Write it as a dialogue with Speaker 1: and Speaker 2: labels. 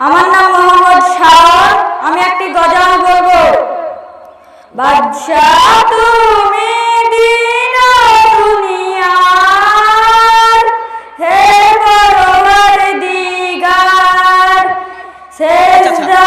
Speaker 1: আমার নাম মোহাম্মদ শাওন আমি একটি গজল বলব। বাদশাহ তুমি দিন দুনিয়ার হে বড় দিগার সেজদা